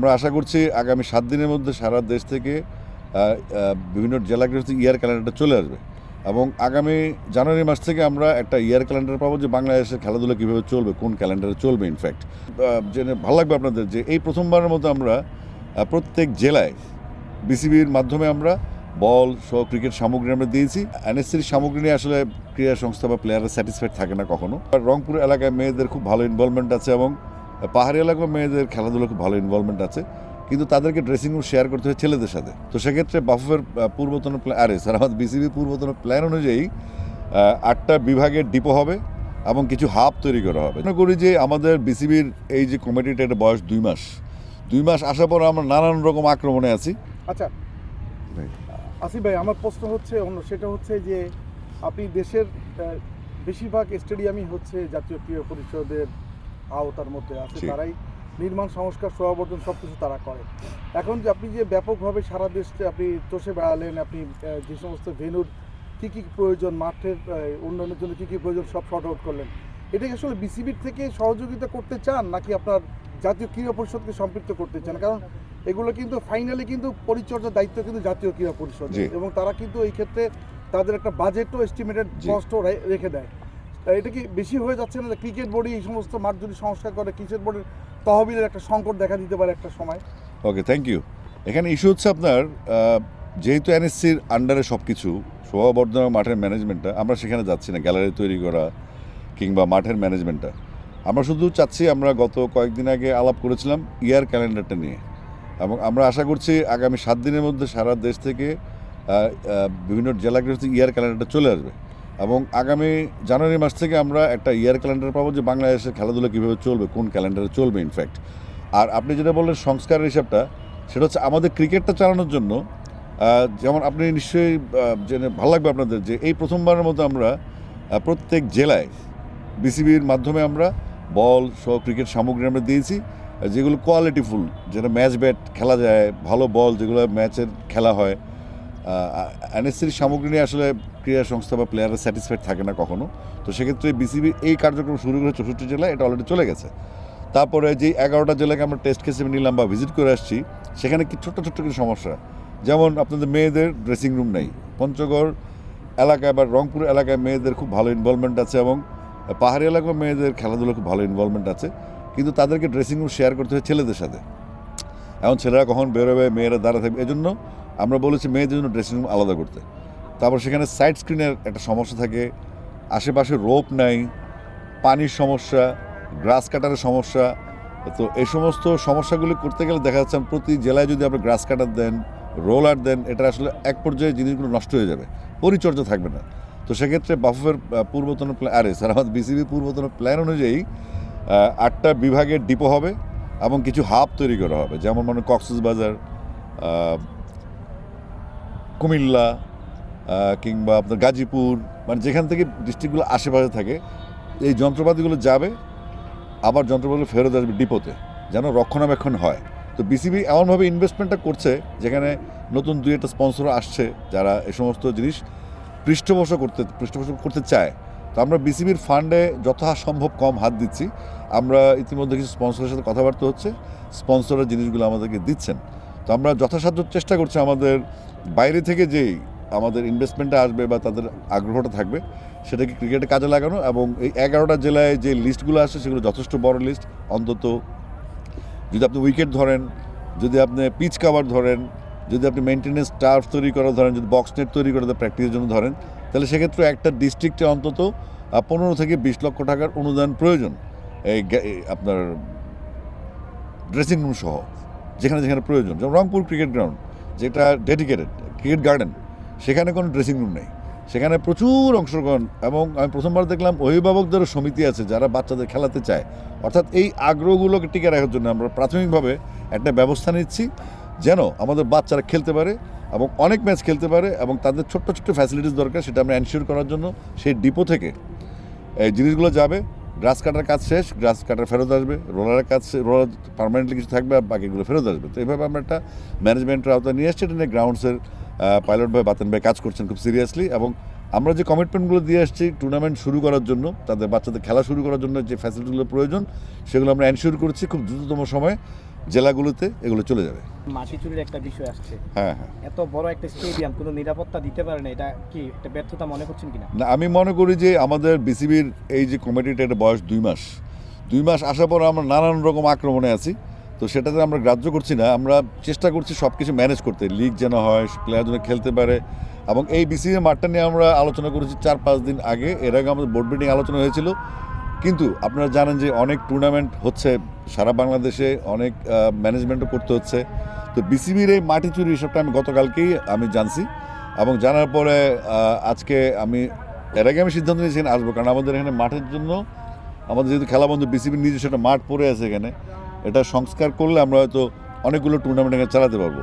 আমরা আশা করছি আগামী সাত দিনের মধ্যে সারা দেশ থেকে বিভিন্ন জেলাগুলোতে ইয়ার ক্যালেন্ডারটা চলে আসবে। এবং আগামী জানুয়ারি মাস থেকে আমরা একটা ইয়ার ক্যালেন্ডার পাবো যে বাংলাদেশের খেলাধুলা কীভাবে চলবে, কোন ক্যালেন্ডারে চলবে ইনফ্যাক্ট জেনে ভালো লাগবে আপনাদের যে এই প্রথমবারের মতো আমরা প্রত্যেক জেলায় বিসিবির মাধ্যমে আমরা বল সহ ক্রিকেট সামগ্রী আমরা দিয়েছি। এনএসসির সামগ্রী নিয়ে আসলে ক্রীড়া সংস্থা বা প্লেয়াররা স্যাটিসফাইড থাকে না কখনো। রংপুর এলাকায় মেয়েদের খুব ভালো ইনভলভমেন্ট আছে এবং পাহাড়ি এলাকায় মেয়েদের খেলাধুলা খুব ভালো ইনভলভমেন্ট আছে কিন্তু তাদেরকে ড্রেসিং রুম শেয়ার করতে হয় ছেলেদের সাথে। তো সেক্ষেত্রে বাফুফের পূর্বতন প্ল্যান আরে স্যার আমাদের বিসিবি পূর্বতন প্ল্যান অনুযায়ী আটটা বিভাগের ডিপো হবে এবং কিছু হাব তৈরি করা হবে। মনে করি যে আমাদের বিসিবির এই যে কমিটিটা এটা বয়স দুই মাস। দুই মাস আসার পর আমরা নানান রকম আক্রমণে আছি। আচ্ছা ভাই। আসিফ ভাই আমার প্রশ্ন হচ্ছে অন্য সেটা হচ্ছে যে আপনি দেশের বেশিরভাগ স্টেডিয়ামই হচ্ছে জাতীয় ক্রীড়া পরিষদের আওতার মধ্যে আছে তারাই নির্মাণ সংস্কার সমাবর্তন সব কিছু তারা করে। এখন যে আপনি যে ব্যাপকভাবে সারা দেশে আপনি চষে বেড়ালেন আপনি যে সমস্ত ভেনুর কী কী প্রয়োজন মাঠের উন্নয়নের জন্য কী কী প্রয়োজন সব শর্ট আউট করলেন। এটাকে আসলে বিসিবির থেকে সহযোগিতা করতে চান নাকি আপনার জাতীয় ক্রীড়া পরিষদকে সম্পৃক্ত করতে চান? কারণ এগুলো কিন্তু ফাইনালি কিন্তু পরিচর্যার দায়িত্ব কিন্তু জাতীয় ক্রীড়া পরিষদ এবং তারা কিন্তু এই ক্ষেত্রে তাদের একটা বাজেটও এস্টিমেটেড। কস্টও রেখে দেয়। এটা কি বেশি হয়ে যাচ্ছে না ক্রিকেট বোর্ডই এই সমস্ত মাঠ যদি সংস্কার করে ক্রিকেট বোর্ডের তহবিলের একটা সংকট দেখা দিতে পারে একটা সময়? ওকে থ্যাংক ইউ এখানে ইস্যু হচ্ছে আপনার যেহেতু এনএসসির আন্ডারে সব কিছু শোভাবর্ধনা মাঠের ম্যানেজমেন্টটা আমরা সেখানে যাচ্ছি না গ্যালারি তৈরি করা কিংবা মাঠের ম্যানেজমেন্টটা আমরা শুধু চাচ্ছি আমরা গত কয়েকদিন আগে আলাপ করেছিলাম ইয়ার ক্যালেন্ডারটা নিয়ে। এবং আমরা আশা করছি আগামী সাত দিনের মধ্যে সারা দেশ থেকে বিভিন্ন জেলাগুলোতে ইয়ার ক্যালেন্ডারটা চলে আসবে। এবং আগামী জানুয়ারি মাস থেকে আমরা একটা ইয়ার ক্যালেন্ডার পাবো যে বাংলাদেশের খেলাধুলা কীভাবে চলবে, কোন ক্যালেন্ডারে চলবে ইনফ্যাক্ট আর আপনি যেটা বললেন সংস্কারের হিসাবটা, সেটা হচ্ছে আমাদের ক্রিকেটটা চালানোর জন্য যেমন আপনি নিশ্চয়ই জেনে ভালো লাগবে আপনাদের যে এই প্রথমবারের মতো আমরা প্রত্যেক জেলায় বিসিবির মাধ্যমে আমরা বল সহ ক্রিকেট সামগ্রী আমরা দিয়েছি, যেগুলো কোয়ালিটিফুল যেটা ম্যাচ ব্যাট খেলা যায়, ভালো বল যেগুলো ম্যাচের খেলা হয় এনএসসির সামগ্রী নিয়ে আসলে ক্রীড়া সংস্থা বা প্লেয়াররা স্যাটিসফাইড থাকে না কখনো। তো সেক্ষেত্রে বিসিবি এই কার্যক্রম শুরু করে চৌষট্টি জেলায়, এটা অলরেডি চলে গেছে। তারপরে যে এগারোটা জেলাকে আমরা টেস্ট কেসে নিলাম বা ভিজিট করে আসছি, সেখানে কি ছোট্ট ছোট্ট কিছু সমস্যা? যেমন আপনাদের মেয়েদের ড্রেসিং রুম নেই। পঞ্চগড় এলাকায় বা রংপুর এলাকায় মেয়েদের খুব ভালো ইনভলভমেন্ট আছে এবং পাহাড়ি এলাকায় মেয়েদের খেলাধুলো খুব ভালো ইনভলভমেন্ট আছে। কিন্তু তাদেরকে ড্রেসিং রুম শেয়ার করতে হয় ছেলেদের সাথে। এখন ছেলেরা কখন বেরোবে, মেয়েরা দাঁড়া থাকবে, এজন্য আমরা বলেছি মেয়েদের জন্য ড্রেসিং রুম আলাদা করতে। তারপর সেখানে সাইড স্ক্রিনের একটা সমস্যা থাকে। আশেপাশে রোপ নাই, পানির সমস্যা গ্রাস কাটারের সমস্যা। তো এই সমস্ত সমস্যাগুলি করতে গেলে দেখা যাচ্ছে প্রতি জেলায় যদি আপনি গ্রাস কাটার দেন রোলার দেন, এটা আসলে এক পর্যায়ে জিনিসগুলো নষ্ট হয়ে যাবে। পরিচর্যা থাকবে না। তো সেক্ষেত্রে বাফুফের পূর্বতন প্ল্যান আরে, স্যার আমাদের বিসিবি পূর্বতন প্ল্যান অনুযায়ী আটটা বিভাগের ডিপো হবে এবং কিছু হাব তৈরি করা হবে। যেমন মানে কক্সবাজার কুমিল্লা কিংবা আপনার গাজীপুর মানে যেখান থেকে ডিস্ট্রিক্টগুলো আশেপাশে থাকে, এই যন্ত্রপাতিগুলো যাবে, আবার যন্ত্রপাতিগুলো ফেরত আসবে ডিপোতে, যেন রক্ষণাবেক্ষণ হয়। তো বিসিবি এমনভাবে ইনভেস্টমেন্টটা করছে, যেখানে নতুন দুই একটা স্পন্সর আসছে, যারা এ সমস্ত জিনিস পৃষ্ঠপোষক করতে পৃষ্ঠপোষক করতে চায়। তো আমরা বিসিবির ফান্ডে যথাসম্ভব কম হাত দিচ্ছি। আমরা ইতিমধ্যে কিছু স্পন্সরের সাথে কথাবার্তা হচ্ছে স্পন্সরের জিনিসগুলো আমাদেরকে দিচ্ছেন। তো আমরা যথাসাধ্য চেষ্টা করছি আমাদের বাইরে থেকে যেই আমাদের ইনভেস্টমেন্টটা আসবে বা তাদের আগ্রহটা থাকবে, সেটাকে ক্রিকেটে কাজে লাগানো এবং এই এগারোটা জেলায় যে লিস্টগুলো আসছে, সেগুলো যথেষ্ট বড় লিস্ট অন্তত যদি আপনি উইকেট ধরেন, যদি আপনি পিচ কাভার ধরেন, যদি আপনি মেনটেনেন্স টার্ফ তৈরি করা ধরেন, যদি বক্স নেট তৈরি করে প্র্যাকটিসের জন্য ধরেন, তাহলে সেক্ষেত্রে একটা ডিস্ট্রিক্টে অন্তত পনেরো থেকে বিশ লক্ষ টাকার অনুদান প্রয়োজন। এই আপনার ড্রেসিং রুম সহ। যেখানে যেখানে প্রয়োজন। যেমন রংপুর ক্রিকেট গ্রাউন্ড, যেটা ডেডিকেটেড ক্রিকেট গার্ডেন সেখানে কোনো ড্রেসিং রুম নেই। সেখানে প্রচুর অংশগ্রহণ এবং আমি প্রথমবার দেখলাম অভিভাবকদেরও সমিতি আছে যারা বাচ্চাদের খেলাতে চায়। অর্থাৎ এই আগ্রহগুলোকে টিকে রাখার জন্য আমরা প্রাথমিকভাবে একটা ব্যবস্থা নিচ্ছি যেন আমাদের বাচ্চারা খেলতে পারে এবং অনেক ম্যাচ খেলতে পারে এবং তাদের ছোট্ট ছোট্ট ফ্যাসিলিটিস দরকার, সেটা আমরা এনশিওর করার জন্য সেই ডিপো থেকে এই জিনিসগুলো যাবে। গ্রাস কাটার কাজ শেষ, গ্রাস কাটার ফেরত আসবে, রোলারের কাজ রোলার পারমানেন্টলি কিছু থাকবে আর বাকিগুলো ফেরত আসবে। তো এইভাবে আমরা একটা ম্যানেজমেন্টের আওতায় নিয়ে এসছি, এটা নিয়ে গ্রাউন্ডসের পাইলট ভাই বাতেন ভাই কাজ করছেন খুব সিরিয়াসলি এবং আমরা যে কমিটমেন্টগুলো দিয়ে আসছি টুর্নামেন্ট শুরু করার জন্য, তাদের বাচ্চাদের খেলা শুরু করার জন্য যে ফ্যাসিলিটিগুলো প্রয়োজন, সেগুলো আমরা এনশিওর করছি খুব দ্রুততম সময়ে। জেলাগুলোতে এগুলো চলে যাবে। মাটি চুরির একটা বিষয় আসছে। হ্যাঁ হ্যাঁ। এত বড় একটা স্টেডিয়াম কোনো নিরাপত্তা দিতে পারে না এটা কি একটা ব্যর্থতা মনে করছেন কিনা? না আমি মনে করি যে আমাদের বিসিবির এই যে কমিটিটা এটা বয়স দুই মাস। দুই মাস আসার পর আমরা নানান রকম আক্রমণে আছি তো সেটাতে আমরা গ্রাহ্য করছি না আমরা চেষ্টা করছি সব কিছু ম্যানেজ করতে লিগ যেন হয় প্লেয়ার যেন খেলতে পারে এবং এই বিসিবি মাঠটা নিয়ে আমরা আলোচনা করেছি চার পাঁচ দিন আগে এর আগে আমাদের বোর্ড মিটিং আলোচনা হয়েছিল। কিন্তু আপনারা জানেন যে অনেক টুর্নামেন্ট হচ্ছে, সারা বাংলাদেশে অনেক ম্যানেজমেন্টও করতে হচ্ছে। তো বিসিবির এই মাটি চুরি হিসাবটা আমি গতকালকেই আমি জানছি এবং জানার পরে আজকে আমি, এর আগে আমি সিদ্ধান্ত নিয়েছি আসব, কারণ আমাদের এখানে মাঠের জন্য, আমাদের যেহেতু খেলা বন্ধু বিসিবির নিজস্ব একটা মাঠ পড়ে আছে এখানে। এটা সংস্কার করলে আমরা হয়তো অনেকগুলো টুর্নামেন্ট এখানে চালাতে পারব।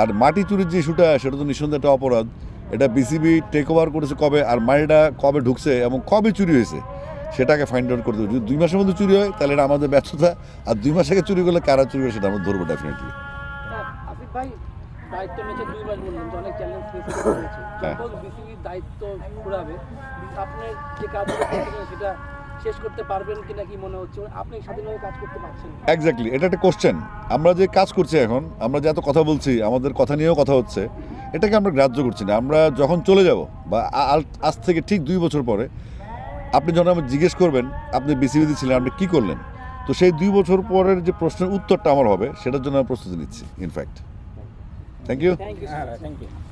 আর মাটি চুরির যে ইস্যুটা, সেটা তো নিঃসন্দেহে একটা অপরাধ। এটা বিসিবি টেক ওভার করেছে কবে, আর মাটিটা কবে ঢুকছে এবং কবে চুরি হয়েছে? সেটাকে ফাইন্ড আউট করতে হবে যদি দুই মাসের মধ্যে চুরি হয় তাহলে এটা আমাদের ব্যর্থতা। আর দুই মাস আগে চুরি করলে কারা চুরি করে সেটা আমরা ধরবো ডেফিনেটলি আফিফ ভাই দায়িত্ব নিয়েছে দুই মাস বললেন তো অনেক চ্যালেঞ্জ ফেস করেছে হ্যাঁ। যখন বিসিবির দায়িত্ব পুরাবে আপনার যে কাজগুলো সেটা শেষ করতে পারবেন কিনা কি মনে হচ্ছে? আপনি স্বাধীনভাবে কাজ করতে পারছেন এক্স্যাক্টলি এটা একটা কোশ্চেন আমরা যে কাজ করছি এখন আমরা যে এত কথা বলছি আমাদের কথা নিয়েও কথা হচ্ছে এটাকে আমরা গ্রাহ্য করছি না। আমরা যখন চলে যাব বা আজ থেকে ঠিক দুই বছর পরে আপনি যখন আমি জিজ্ঞেস করবেন আপনি বিসিবিতে ছিলেন আপনি কী করলেন? তো সেই দুই বছর পরের যে প্রশ্নের উত্তরটা আমার হবে সেটার জন্য আমি প্রস্তুতি নিচ্ছি in fact thank you thank you হ্যাঁ থ্যাংক ইউ